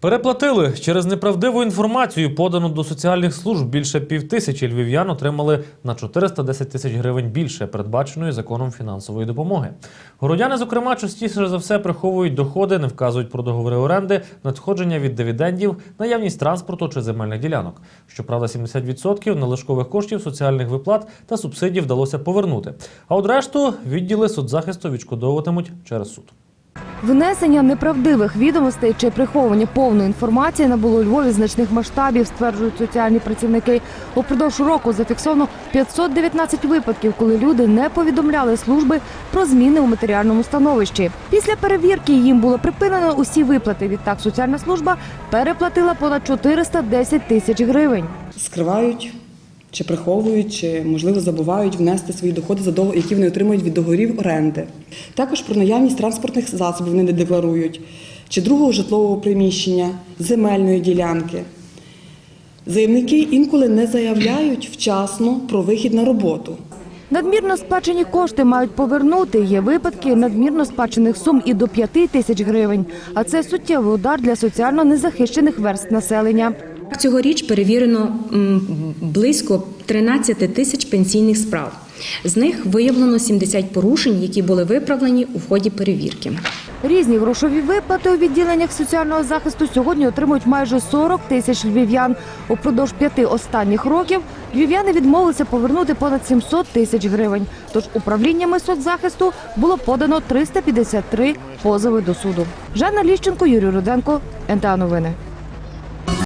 Переплатили через неправдиву інформацію, подану до соціальних служб. Більше півтисячі львів'ян отримали на 410 тисяч гривень більше передбаченої законом фінансової допомоги. Городяни, зокрема, частіше за все приховують доходи, не вказують про договори оренди, надходження від дивідендів, наявність транспорту чи земельних ділянок. Щоправда, 70% налишкових коштів соціальних виплат та субсидій вдалося повернути. А от решту відділи соцзахисту відшкодовуватимуть через суд. Внесення неправдивих відомостей чи приховування повної інформації набуло у Львові значних масштабів, стверджують соціальні працівники. Упродовж року зафіксовано 519 випадків, коли люди не повідомляли служби про зміни у матеріальному становищі. Після перевірки їм було припинено усі виплати. Відтак соціальна служба переплатила понад 410 тисяч гривень. скривають чи приховують, чи можливо забувають внести свої доходи за договор, які вони отримують від договорів оренди. Також про наявність транспортних засобів вони не декларують, чи другого житлового приміщення, земельної ділянки. Заявники інколи не заявляють вчасно про вихід на роботу. Надмірно сплачені кошти мають повернути. Є випадки надмірно сплачених сум і до 5 тисяч гривень. А це суттєвий удар для соціально незахищених верств населення. Цьогоріч перевірено близько 13 тисяч пенсійних справ. З них виявлено 70 порушень, які були виправлені у ході перевірки. Різні грошові виплати у відділеннях соціального захисту сьогодні отримують майже 40 тисяч львів'ян. Упродовж п'яти останніх років львів'яни відмовилися повернути понад 700 тисяч гривень. Тож управліннями соцзахисту було подано 353 позови до суду. Жанна Ліщенко, Юрій Руденко, НТА Новини.